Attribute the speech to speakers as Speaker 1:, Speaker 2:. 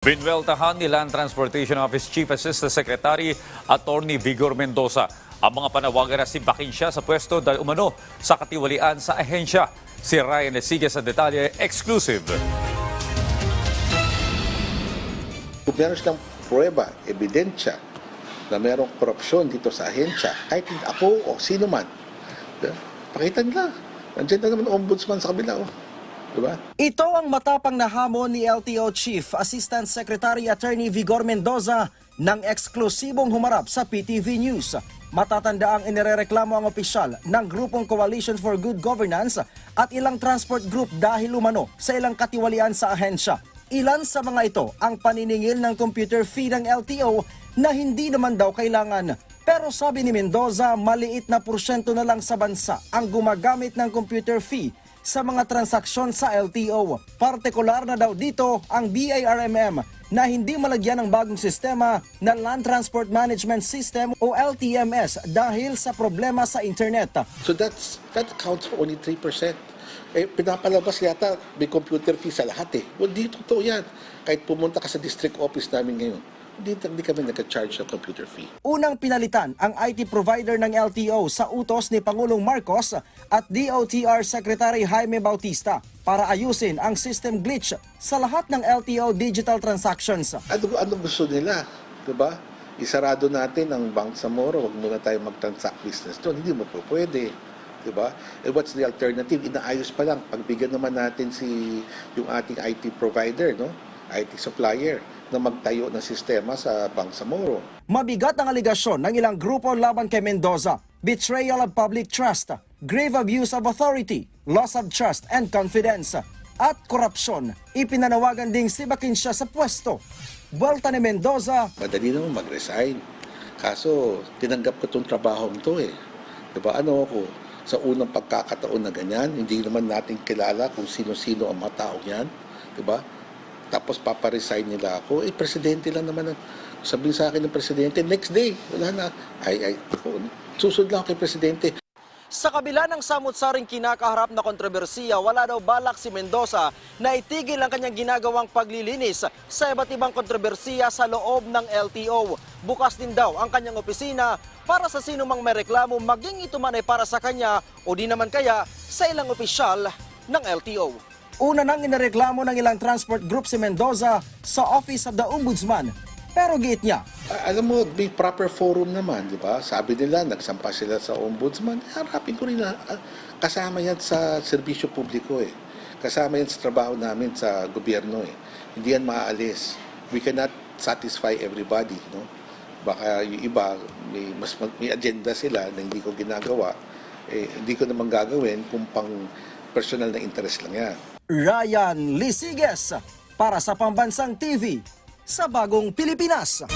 Speaker 1: Binweltahan ni Land Transportation Office Chief Assistant Secretary Attorney Vigor Mendoza ang mga panawagan na simbakin siya sa pwesto dahil umano sa katiwalian sa ahensya. Si Ryan Esigue sa detalye exclusive.
Speaker 2: Kung meron silang prueba, ebidensya na merong korupsyon dito sa ahensya, kahit ako o sino man, pakita nila. Nandiyan na naman ombudsman sa kabila. Oh. Di ba?
Speaker 3: Ito ang matapang na hamon ni LTO Chief Assistant Secretary Attorney Vigor Mendoza ng eksklusibong humarap sa PTV News. Matatanda ang inirereklamo ang opisyal ng grupong Coalition for Good Governance at ilang transport group dahil umano sa ilang katiwalian sa ahensya. Ilan sa mga ito ang paniningil ng computer fee ng LTO na hindi naman daw kailangan. Pero sabi ni Mendoza, maliit na porsyento na lang sa bansa ang gumagamit ng computer fee sa mga transaksyon sa LTO. Partikular na daw dito ang BIRMM na hindi malagyan ng bagong sistema na Land Transport Management System o LTMS dahil sa problema sa internet.
Speaker 2: So that's, that accounts for only 3%. Eh, pinapalabas yata may computer fee sa lahat eh. Well, di totoo yan. Kahit pumunta ka sa district office namin ngayon, hindi, hindi kami nagka-charge ng computer fee.
Speaker 3: Unang pinalitan ang IT provider ng LTO sa utos ni Pangulong Marcos at DOTR Secretary Jaime Bautista para ayusin ang system glitch sa lahat ng LTO digital transactions.
Speaker 2: Ano, ano gusto nila? Diba? Isarado natin ang Bank Samoro, huwag muna tayo mag-transact business doon. Hindi mo po pwede. Diba? Eh, what's the alternative? Inaayos pa lang. Pagbigyan naman natin si yung ating IT provider, no? IT supplier na magtayo ng sistema sa Bank Samoro.
Speaker 3: Mabigat ang aligasyon ng ilang grupo laban kay Mendoza. Betrayal of public trust, grave abuse of authority, loss of trust and confidence, at korupsyon. Ipinanawagan ding sibakin siya sa pwesto. Buwelta ni Mendoza,
Speaker 2: Madali naman mag-resign. Kaso, tinanggap ko itong trabaho to eh. Diba? Ano ako, sa unang pagkakataon na ganyan, hindi naman natin kilala kung sino-sino ang mga taong yan. Diba? Tapos paparesign nila ako. Eh, presidente lang naman. Sabihin sa akin ng presidente, next day, wala na. Ay, ay, ako, susunod lang kay presidente.
Speaker 3: Sa kabila ng samot-saring kinakaharap na kontrobersiya, wala daw balak si Mendoza na itigil ang kanyang ginagawang paglilinis sa iba't ibang kontrobersiya sa loob ng LTO. Bukas din daw ang kanyang opisina para sa sino mang may reklamo maging ito man ay para sa kanya o di naman kaya sa ilang opisyal ng LTO. Una nang inareklamo ng ilang transport group si Mendoza sa Office of the Ombudsman. Pero giit niya,
Speaker 2: alam mo, may proper forum naman, di ba? Sabi nila, nagsampa sila sa ombudsman. Harapin ko rin na ah, kasama yan sa serbisyo publiko eh. Kasama yan sa trabaho namin sa gobyerno eh. Hindi yan maaalis. We cannot satisfy everybody, no? Baka yung iba, may, mas may agenda sila na hindi ko ginagawa. Eh, hindi ko naman gagawin kung pang personal na interest lang yan.
Speaker 3: Ryan Lisiges para sa Pambansang TV sa Bagong Pilipinas.